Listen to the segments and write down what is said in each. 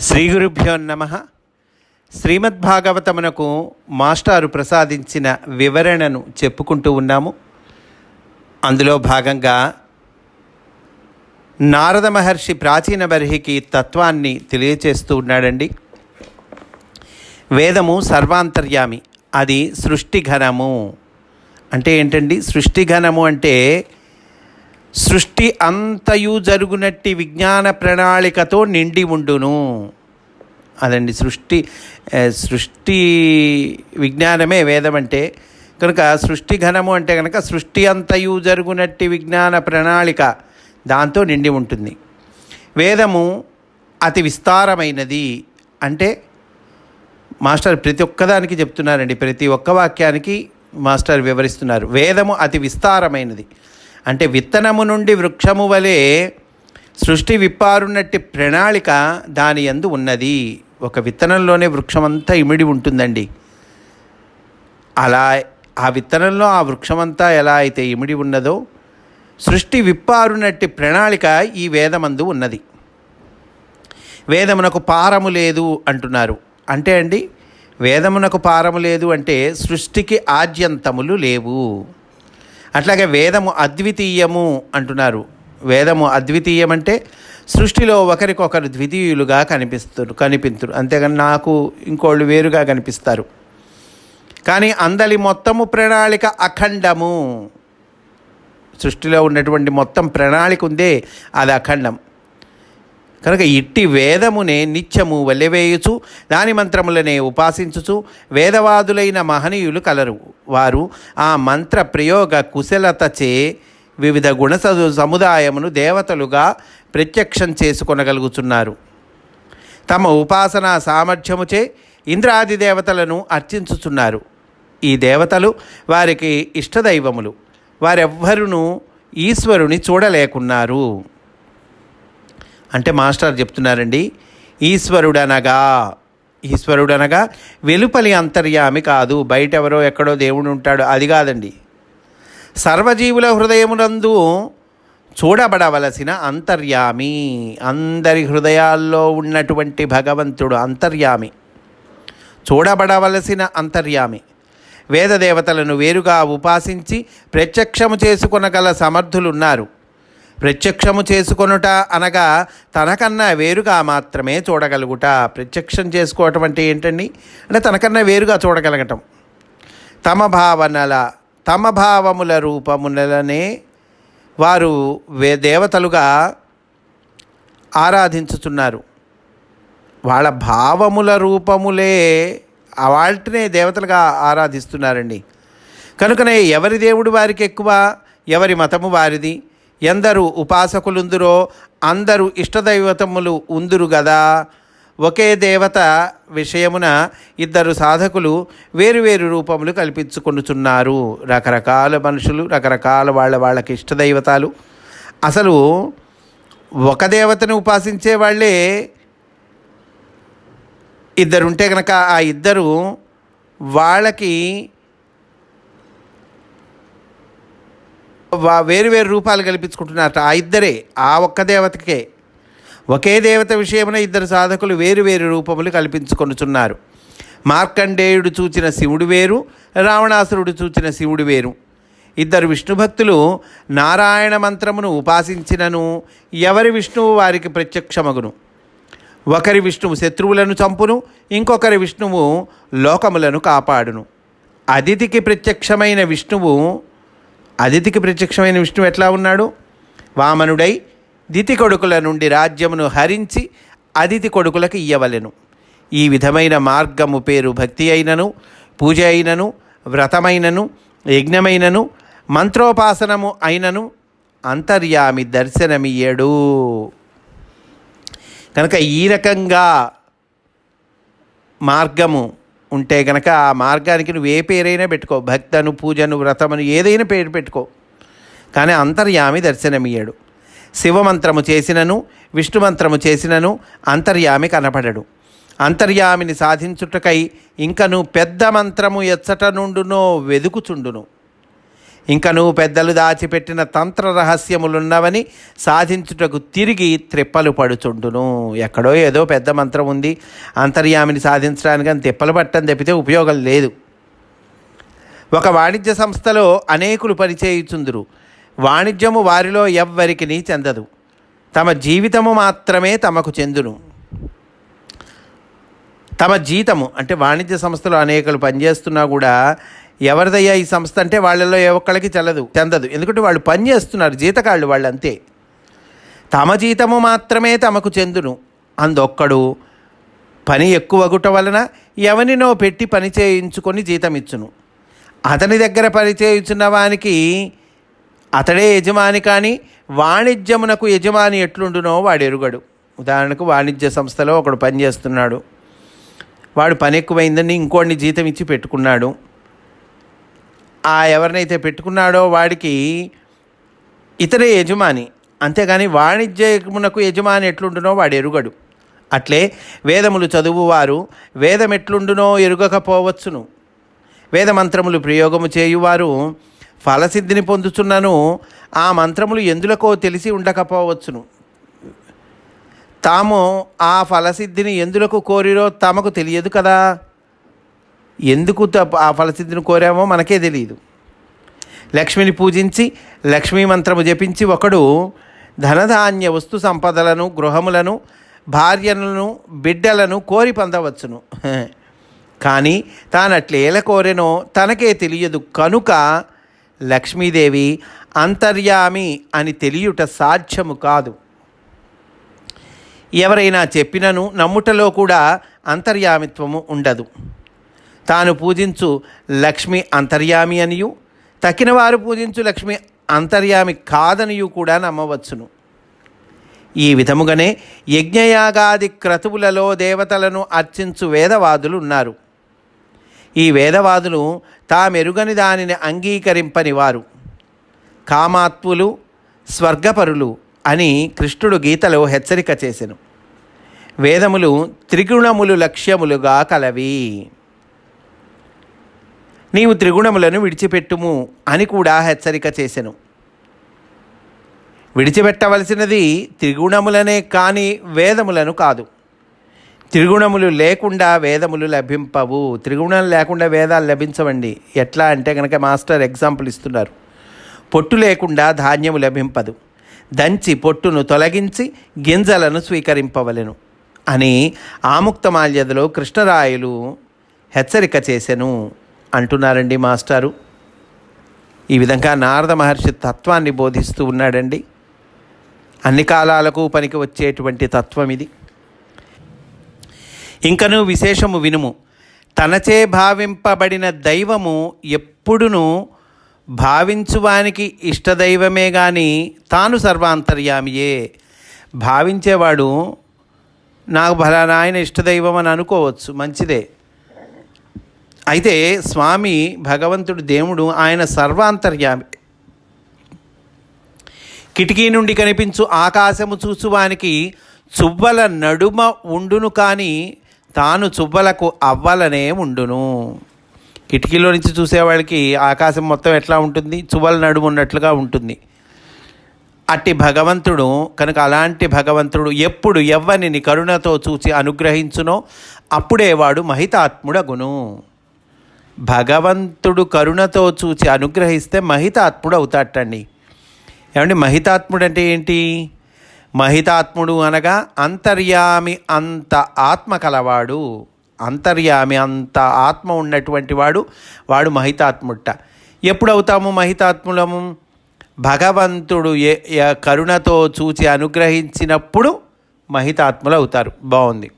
శ్రీ గురుభ్యో నమ. శ్రీమద్భాగవతమునకు మాస్టారు ప్రసాదించిన వివరణను చెప్పుకుంటూ ఉన్నాము. అందులో భాగంగా నారద మహర్షి ప్రాచీన బర్హికి తత్వాన్ని తెలియచేస్తూ ఉన్నాడండి. వేదము సర్వాంతర్యామి అది సృష్టిఘనము. అంటే ఏంటండి? సృష్టిఘనము అంటే సృష్టి అంతయు జరుగునట్టి విజ్ఞాన ప్రణాళికతో నిండి ఉండును. అదండి సృష్టి సృష్టి విజ్ఞానమే వేదం అంటే కనుక సృష్టి ఘనము అంటే కనుక సృష్టి అంతయు జరుగునట్టి విజ్ఞాన ప్రణాళిక దాంతో నిండి ఉంటుంది. వేదము అతి విస్తారమైనది అంటే మాస్టర్ ప్రతి ఒక్కదానికి చెప్తున్నారండి ప్రతి ఒక్క వాక్యానికి మాస్టర్ వివరిస్తున్నారు. వేదము అతి విస్తారమైనది. అంటే విత్తనము నుండి వృక్షము వలె సృష్టి విప్పారున్నట్టి ప్రణాళిక దాని యందు ఉన్నది. ఒక విత్తనంలోనే వృక్షమంతా ఇమిడి ఉంటుందండి. అలా ఆ విత్తనంలో ఆ వృక్షమంతా ఎలా అయితే ఇమిడి ఉన్నదో సృష్టి విప్పారునట్టి ప్రణాళిక ఈ వేదమందు ఉన్నది. వేదమునకు పారము లేదు అంటున్నారు. అంటే అండి వేదమునకు పారము లేదు అంటే సృష్టికి ఆద్యంతములు లేవు. అట్లాగే వేదము అద్వితీయము అంటున్నారు. వేదము అద్వితీయం అంటే సృష్టిలో ఒకరికొకరు ద్వితీయులుగా కనిపిస్తారు కనిపించరు అంతేగాని నాకు ఇంకోళ్ళు వేరుగా కనిపిస్తారు. కానీ అందలి మొత్తము ప్రణాళిక అఖండము. సృష్టిలో ఉన్నటువంటి మొత్తం ప్రణాళిక ఉందే అది అఖండం. కనుక ఇట్టి వేదమునే నిత్యము వెల్లివేయుచు దాని మంత్రములనే ఉపాసించుచు వేదవాదులైన మహనీయులు కలరు. వారు ఆ మంత్ర ప్రయోగ కుశలతచే వివిధ గుణ సముదాయమును దేవతలుగా ప్రత్యక్షం చేసుకొనగలుగుతున్నారు తమ ఉపాసనా సామర్థ్యముచే ఇంద్రాది దేవతలను అర్చించుచున్నారు. ఈ దేవతలు వారికి ఇష్టదైవములు. వారెవ్వరును ఈశ్వరుని చూడలేకున్నారు. అంటే మాస్టర్ చెప్తున్నారండి ఈశ్వరుడనగా ఈశ్వరుడనగా వెలుపలి అంతర్యామి కాదు బయట ఎవరో ఎక్కడో దేవుడు ఉంటాడు అది కాదండి. సర్వజీవుల హృదయమునందు చూడబడవలసిన అంతర్యామి అందరి హృదయాల్లో ఉన్నటువంటి భగవంతుడు అంతర్యామి. చూడబడవలసిన అంతర్యామి. వేదదేవతలను వేరుగా ఉపాసించి ప్రత్యక్షము చేసుకొనగల సమర్థులున్నారు. ప్రత్యక్షము చేసుకొనుట అనగా తనకన్నా వేరుగా మాత్రమే చూడగలుగుట. ప్రత్యక్షం చేసుకోవటం అంటే ఏంటండి? అంటే తనకన్నా వేరుగా చూడగలగటం. తమ భావనల తమ భావముల రూపములనే వారు వే దేవతలుగా ఆరాధించుచున్నారు. వాళ్ళ భావముల రూపములే ఆ వాటినే దేవతలుగా ఆరాధిస్తున్నారండి. కనుకనే ఎవరి దేవుడు వారికి ఎక్కువ? ఎవరి మతము వారిది? ఎందరు ఉపాసకులుందురో అందరూ ఇష్టదైవతములు ఉందురు గదా. ఒకే దేవత విషయమున ఇద్దరు సాధకులు వేరువేరు రూపములు కల్పించుకొనుచున్నారు. రకరకాల మనుషులు రకరకాల వాళ్ళ వాళ్ళకి ఇష్టదైవతాలు. అసలు ఒక దేవతను ఉపాసించే వాళ్ళే ఇద్దరు ఉంటే కనుక ఆ ఇద్దరు వాళ్ళకి వేరు వేరు రూపాలు కల్పించుకుంటున్నారట. ఆ ఇద్దరే ఆ ఒక్క దేవతకే. ఒకే దేవత విషయమున ఇద్దరు సాధకులు వేరు వేరు రూపములు కల్పించుకొనుచున్నారు. మార్కండేయుడు చూచిన శివుడు వేరు రావణాసురుడు చూచిన శివుడు వేరు. ఇద్దరు విష్ణు భక్తులు నారాయణ మంత్రమును ఉపాసించినను ఎవరి విష్ణువు వారికి ప్రత్యక్షమగును. ఒకరి విష్ణువు శత్రువులను చంపును ఇంకొకరి విష్ణువు లోకములను కాపాడును. అతిథికి ప్రత్యక్షమైన విష్ణువు అదితికి ప్రత్యక్షమైన విష్ణువు ఎట్లా ఉన్నాడు? వామనుడై దితి కొడుకుల నుండి రాజ్యమును హరించి అదితి కొడుకులకు ఇయ్యవలెను. ఈ విధమైన మార్గము పేరు భక్తి అయినను పూజ అయినను వ్రతమైనను యజ్ఞమైనను మంత్రోపాసనము అయినను అంతర్యామి దర్శనమియ్యడు. కనుక ఈ రకంగా మార్గము ఉంటే గనక ఆ మార్గానికి నువ్వు ఏ పేరైనా పెట్టుకో. భక్తను పూజను వ్రతమును ఏదైనా పేరు పెట్టుకో. కానీ అంతర్యామి దర్శనమియ్యడు. శివమంత్రము చేసినను విష్ణుమంత్రము చేసినను అంతర్యామి కనపడడు. అంతర్యామిని సాధించుటకై ఇంకను పెద్ద మంత్రము ఎచ్చట నుండునో వెదుకుచుండును. ఇంకను పెద్దలు దాచిపెట్టిన తంత్ర రహస్యములున్నవని సాధించుటకు తిరిగి త్రిప్పలు పడుచుండును. ఎక్కడో ఏదో పెద్ద మంత్రం ఉంది. అంతర్యామిని సాధించడానికి అని తిప్పలు పట్టని తప్పితే ఉపయోగం లేదు. ఒక వాణిజ్య సంస్థలో అనేకులు పరిచయించుందురు. వాణిజ్యము వారిలో ఎవ్వరికి చెందదు. తమ జీవితము మాత్రమే తమకు చెందును. తమ జీతము అంటే వాణిజ్య సంస్థలో అనేకలు పనిచేస్తున్నా కూడా ఎవరిదయ్యా ఈ సంస్థ అంటే వాళ్ళలో ఏ ఒక్కళ్ళకి చెల్లదు చెందదు. ఎందుకంటే వాళ్ళు పనిచేస్తున్నారు జీతకాళ్ళు వాళ్ళు అంతే తమ జీతము మాత్రమే తమకు చెందును. అందొక్కడు పని ఎక్కువగుట వలన ఎవరినో పెట్టి పని చేయించుకొని జీతం ఇచ్చును అతని దగ్గర పని చేయించిన వానికి అతడే యజమాని కానీ వాణిజ్యమునకు యజమాని ఎట్లుండునో వాడు ఎరుగడు. ఉదాహరణకు వాణిజ్య సంస్థలో ఒకడు పని చేస్తున్నాడు. వాడు పని ఎక్కువైందని ఇంకోడిని జీతం ఇచ్చి పెట్టుకున్నాడు. ఆ ఎవరినైతే పెట్టుకున్నాడో వాడికి ఇతర యజమాని. అంతేగాని వాణిజ్యమునకు యజమాని ఎట్లుండునో వాడు ఎరుగడు. అట్లే వేదములు చదువువారు వేదం ఎట్లుండునో ఎరుగకపోవచ్చును. వేదమంత్రములు ప్రయోగము చేయువారు ఫలసిద్ధిని పొందుచున్నను ఆ మంత్రములు ఎందులకో తెలిసి ఉండకపోవచ్చును. తాము ఆ ఫలసిద్ధిని ఎందులకు కోరిరో తమకు తెలియదు కదా. ఎందుకు ఆ ఫలసిద్ధిని కోరామో మనకే తెలియదు లక్ష్మిని పూజించి లక్ష్మీ మంత్రము జపించి ఒకడు ధనధాన్య వస్తు సంపదలను గృహములను భార్యలను బిడ్డలను కోరి పొందవచ్చును. కానీ తానట్లేల కోరెనో తనకే తెలియదు. కనుక లక్ష్మీదేవి అంతర్యామి అని తెలియుట సాధ్యము కాదు. ఎవరైనా చెప్పినను నమ్ముటలో కూడా అంతర్యామిత్వము ఉండదు. తాను పూజించు లక్ష్మి అంతర్యామి అనియు. తక్కిన వారు పూజించు లక్ష్మి అంతర్యామి కాదనియు కూడా నమ్మవచ్చును. ఈ విధముగానే యజ్ఞయాగాది క్రతువులలో దేవతలను అర్చించు వేదవాదులు ఉన్నారు ఈ వేదవాదులు తామెరుగని దానిని అంగీకరింపని వారు. కామాత్ములు స్వర్గపరులు అని కృష్ణుడు గీతలో హెచ్చరిక చేసెను. వేదములు త్రిగుణములు లక్ష్యములుగా కలవి. నీవు త్రిగుణములను విడిచిపెట్టుము అని కూడా హెచ్చరిక చేసెను. విడిచిపెట్టవలసినది త్రిగుణములనే కానీ వేదములను కాదు. త్రిగుణములు లేకుండా వేదములు లభింపవు. త్రిగుణం లేకుండా వేదాలు లభించవండి. ఎట్లా అంటే కనుక మాస్టర్ ఎగ్జాంపుల్ ఇస్తున్నారు. పొట్టు లేకుండా ధాన్యము లభింపదు. దంచి పొట్టును తొలగించి గింజలను స్వీకరింపవలెను అని ఆముక్తమాల్యదలో కృష్ణరాయలు హెచ్చరిక చేసెను. అంటున్నారండి మాస్టారు. ఈ విధంగా నారద మహర్షి తత్వాన్ని బోధిస్తూ ఉన్నాడండి. అన్ని కాలాలకు పనికి వచ్చేటువంటి తత్వం ఇది. ఇంకను విశేషము వినుము. తనచే భావింపబడిన దైవము ఎప్పుడును భావించువానికి ఇష్టదైవమే గాని తాను సర్వాంతర్యామియే. భావించేవాడు నాకు ఫలానా ఆయన ఇష్టదైవం అని అనుకోవచ్చు. మంచిదే. అయితే స్వామి భగవంతుడు దేవుడు ఆయన సర్వాంతర్యామి కిటికీ నుండి కనిపించు ఆకాశము చూసువానికి చువ్వల నడుమ ఉండును కానీ తాను చువ్వలకు అవ్వలనే ఉండును. కిటికీలో నుంచి చూసేవాడికి ఆకాశం మొత్తం ఎట్లా ఉంటుంది? చువ్వల నడుము ఉన్నట్లుగా ఉంటుంది. అట్టి భగవంతుడు కనుక అలాంటి భగవంతుడు ఎప్పుడు ఎవ్వనిని కరుణతో చూచి అనుగ్రహించునో అప్పుడే వాడు మహితాత్ముడగును. భగవంతుడు కరుణతో చూచి అనుగ్రహిస్తే మహితాత్ముడు అవుతాటండి ఏమండి మహితాత్ముడు అంటే ఏంటి? మహితాత్ముడు అనగా అంతర్యామి అంత ఆత్మ కలవాడు. అంతర్యామి అంత ఆత్మ ఉన్నటువంటి వాడు వాడు మహితాత్ముట ఎప్పుడు అవుతాము మహితాత్ములము? భగవంతుడు ఏ కరుణతో చూచి అనుగ్రహించినప్పుడు మహితాత్ములు అవుతారు బాగుంది.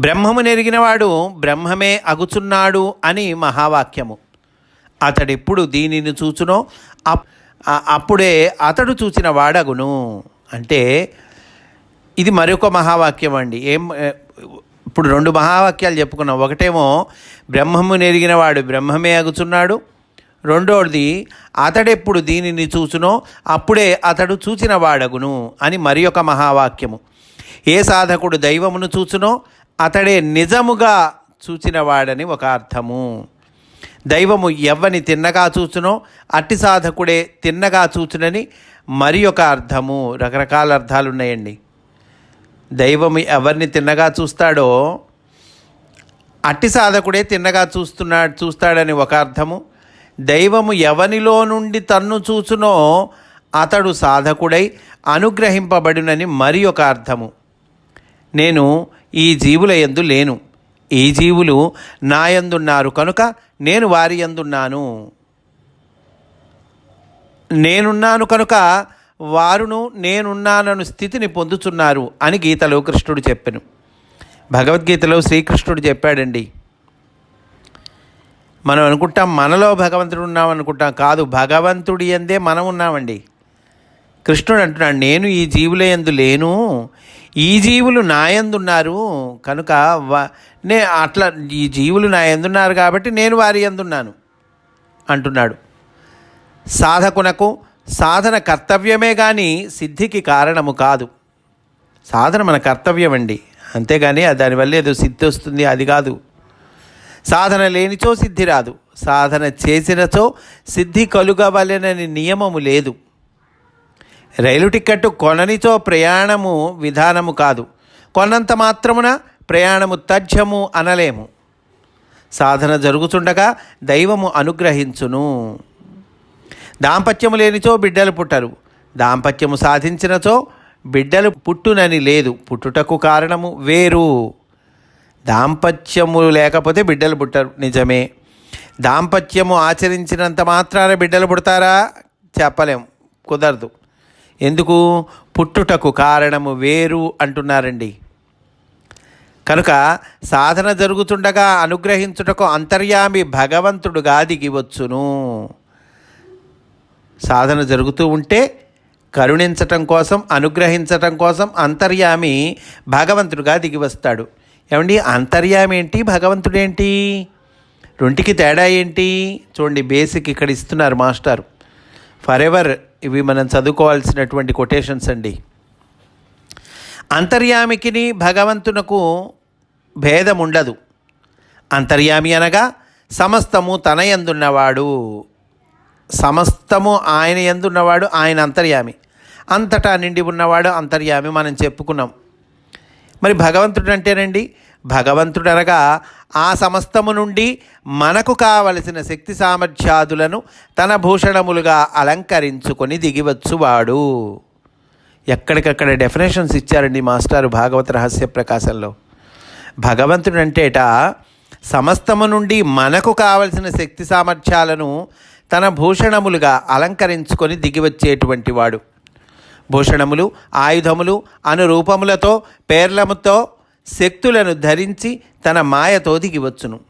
బ్రహ్మము నెరిగినవాడు బ్రహ్మమే అగుచున్నాడు అని మహావాక్యము. అతడెప్పుడు దీనిని చూచునో అప్- అప్పుడే అతడు చూచిన వాడగును. అంటే ఇది మరొక మహావాక్యం అండి. ఏం ఇప్పుడు రెండు మహావాక్యాలు చెప్పుకున్నాం. ఒకటేమో బ్రహ్మము నెరిగినవాడు బ్రహ్మమే అగుచున్నాడు. రెండోది అతడెప్పుడు దీనిని చూచునో అప్పుడే అతడు చూచిన వాడగును అని మరి ఒక మహావాక్యము. ఏ సాధకుడు దైవమును చూచునో అతడే నిజముగా చూచినవాడని ఒక అర్థము. దైవము ఎవ్వని తిన్నగా చూచునో అట్టి సాధకుడే తిన్నగా చూచునని మరి ఒక అర్థము. రకరకాల అర్థాలు ఉన్నాయండి దైవము ఎవరిని తిన్నగా చూస్తాడో అట్టి సాధకుడే తిన్నగా చూస్తున్నాడు చూస్తాడని ఒక అర్థము. దైవము ఎవనిలో నుండి తన్ను చూచునో అతడు సాధకుడై అనుగ్రహింపబడినని మరి ఒక అర్థము. నేను ఈ జీవుల యందు లేను. ఈ జీవులు నా యందున్నారు కనుక నేను వారి ఎందున్నాను నేనున్నాను కనుక వారును నేనున్నానను స్థితిని పొందుతున్నారు అని గీతలో కృష్ణుడు చెప్పాను. భగవద్గీతలో శ్రీకృష్ణుడు చెప్పాడండి. మనం అనుకుంటాం మనలో భగవంతుడు ఉన్నాం అనుకుంటాం కాదు భగవంతుడి ఎందే మనం ఉన్నామండి. కృష్ణుడు అంటున్నాడు నేను ఈ జీవుల యందు లేను. ఈ జీవులు నాయందున్నారు కనుక వ- నే అట్లా ఈ జీవులు నాయందున్నారు కాబట్టి నేను వారి ఎందున్నాను అంటున్నాడు. సాధకునకు సాధన కర్తవ్యమే కానీ సిద్ధికి కారణము కాదు. సాధన మన కర్తవ్యం అండి అంతేగాని దానివల్ల ఏదో సిద్ధి వస్తుంది అది కాదు. సాధన లేనిచో సిద్ధి రాదు. సాధన చేసినచో సిద్ధి కలుగవలెనని నియమము లేదు. రైలు టికెట్ కొననిచో ప్రయాణము విధానము కాదు. కొన్నంత మాత్రమున ప్రయాణము తథ్యము అనలేము. సాధన జరుగుతుండగా దైవము అనుగ్రహించును. దాంపత్యము లేనిచో బిడ్డలు పుట్టరు. దాంపత్యము సాధించినచో బిడ్డలు పుట్టునని లేదు. పుట్టుటకు కారణము వేరు. దాంపత్యము లేకపోతే బిడ్డలు పుట్టరు. నిజమే. దాంపత్యము ఆచరించినంత మాత్రాన బిడ్డలు పుడతారా? చెప్పలేం. కుదరదు. ఎందుకు? పుట్టుటకు కారణము వేరు అంటున్నారండి. కనుక సాధన జరుగుతుండగా అనుగ్రహించుటకు అంతర్యామి భగవంతుడుగా దిగివచ్చును సాధన జరుగుతూ ఉంటే కరుణించటం కోసం అనుగ్రహించటం కోసం అంతర్యామి భగవంతుడుగా దిగివస్తాడు ఏమండి? అంతర్యామి ఏంటి? భగవంతుడేంటి? రెంటికి తేడా ఏంటి? చూడండి బేసిక్ ఇక్కడ ఇస్తున్నారు మాస్టారు. ఫర్ ఎవర్ ఇవి మనం చదువుకోవాల్సినటువంటి కొటేషన్స్ అండి. అంతర్యామికిని భగవంతునకు భేదం ఉండదు అంతర్యామి అనగా సమస్తము తన యందున్నవాడు సమస్తము ఆయన ఎందున్నవాడు ఆయన అంతర్యామి. అంతటా నిండి ఉన్నవాడు అంతర్యామి మనం చెప్పుకున్నాం. మరి భగవంతుడు అంటేనండి భగవంతుడనగా ఆ సమస్తము నుండి మనకు కావలసిన శక్తి సామర్థ్యాదులను తన భూషణములుగా అలంకరించుకొని దిగివచ్చువాడు. ఎక్కడికక్కడ డెఫినేషన్స్ ఇచ్చారండి మాస్టారు భాగవత రహస్య ప్రకాశంలో. భగవంతుడు అంటేట సమస్తము నుండి మనకు కావలసిన శక్తి సామర్థ్యాలను తన భూషణములుగా అలంకరించుకొని దిగివచ్చేటువంటి వాడు. భూషణములు ఆయుధములు అను రూపములతో పేర్లముతో శక్తులను ధరించి తన మాయతో దిగివచ్చును.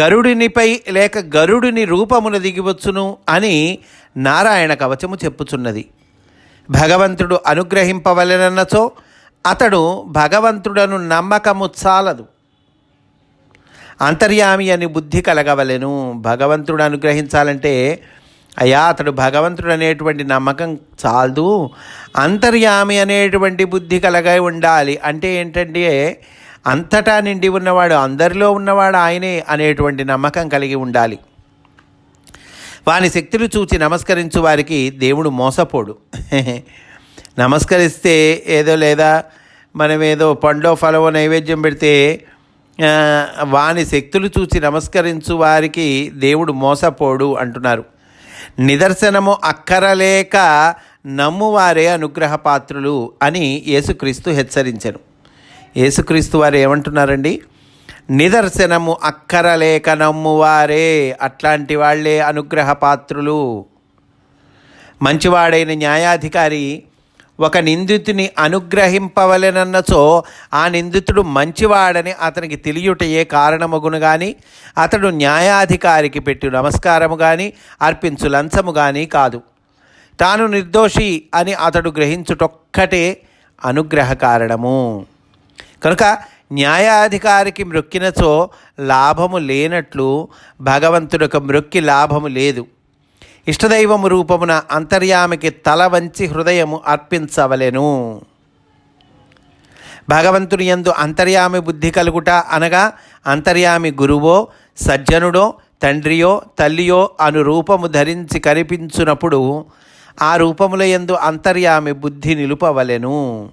గరుడినిపై లేక గరుడిని రూపమున దిగివచ్చును అని నారాయణ కవచము చెప్పుచున్నది. భగవంతుడు అనుగ్రహింపవలెనన్నచో అతడు భగవంతుడను నమ్మకము చాలదు. అంతర్యామి అని బుద్ధి కలగవలెను. భగవంతుడు అనుగ్రహించాలంటే అయ్యా అతడు భగవంతుడు అనేటువంటి నమ్మకం చాలదు. అంతర్యామి అనేటువంటి బుద్ధి కలగై ఉండాలి. అంటే ఏంటంటే అంతటా నిండి ఉన్నవాడు అందరిలో ఉన్నవాడు ఆయనే అనేటువంటి నమ్మకం కలిగి ఉండాలి. వాని శక్తులు చూచి నమస్కరించు వారికి దేవుడు మోసపోడు. నమస్కరిస్తే ఏదో లేదా మనం ఏదో పండో ఫలవో నైవేద్యం పెడితే వాని శక్తులు చూచి నమస్కరించు వారికి దేవుడు మోసపోడు అంటున్నారు. నిదర్శనము అక్కరలేక నమ్మువారే అనుగ్రహపాత్రులు అని యేసుక్రీస్తు హెచ్చరించను. యేసుక్రీస్తు వారు ఏమంటున్నారండి? నిదర్శనము అక్కరలేక నమ్మువారే అట్లాంటి వాళ్ళే అనుగ్రహపాత్రులు. మంచివాడైన న్యాయాధికారి ఒక నిందితుని అనుగ్రహింపవలెనన్నచో ఆ నిందితుడు మంచివాడని అతనికి తెలియుటయే కారణమగును గాని అతడు న్యాయాధికారికి పెట్టి నమస్కారము గాని అర్పించు లంచము గాని కాదు. తాను నిర్దోషి అని అతడు గ్రహించుటొక్కటే అనుగ్రహ కారణము కనుక న్యాయాధికారికి మ్రొక్కినచో లాభము లేనట్లు భగవంతుడికి మ్రొక్కి లాభము లేదు. ఇష్టదైవము రూపమున అంతర్యామికి తల వంచి హృదయము అర్పించవలెను. భగవంతుని యందు అంతర్యామి బుద్ధి కలుగుట అనగా అంతర్యామి గురువో సజ్జనుడో తండ్రియో తల్లియో అను రూపము ధరించి కనిపించునప్పుడు ఆ రూపముల యందు అంతర్యామి బుద్ధి నిలుపవలెను.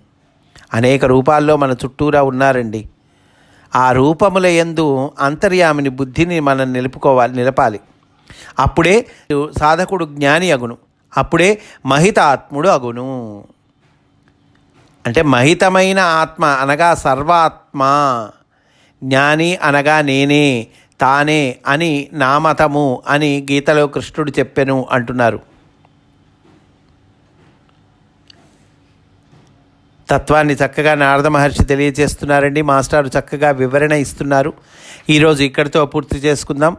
అనేక రూపాల్లో మన చుట్టూరా ఉన్నారండి. ఆ రూపముల యందు అంతర్యామిని బుద్ధిని మనం నిలుపుకోవాలి నిలపాలి. అప్పుడే సాధకుడు జ్ఞాని అగును. అప్పుడే మహితాత్ముడు అగును. అంటే మహితమైన ఆత్మ అనగా సర్వాత్మ. జ్ఞాని అనగా నేనే తానే అని నామతము అని గీతలో కృష్ణుడు చెప్పెను అంటున్నారు. తత్వాన్ని చక్కగా నారద మహర్షి తెలియజేస్తున్నారండి. మాస్టారు చక్కగా వివరణ ఇస్తున్నారు. ఈరోజు ఇక్కడితో పూర్తి చేసుకుందాం.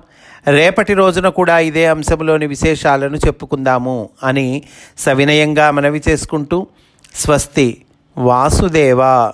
రేపటి రోజున కూడా ఇదే అంశంలోని విశేషాలను చెప్పుకుందాము అని సవినయంగా మనవి చేసుకుంటూ స్వస్తి వాసుదేవ.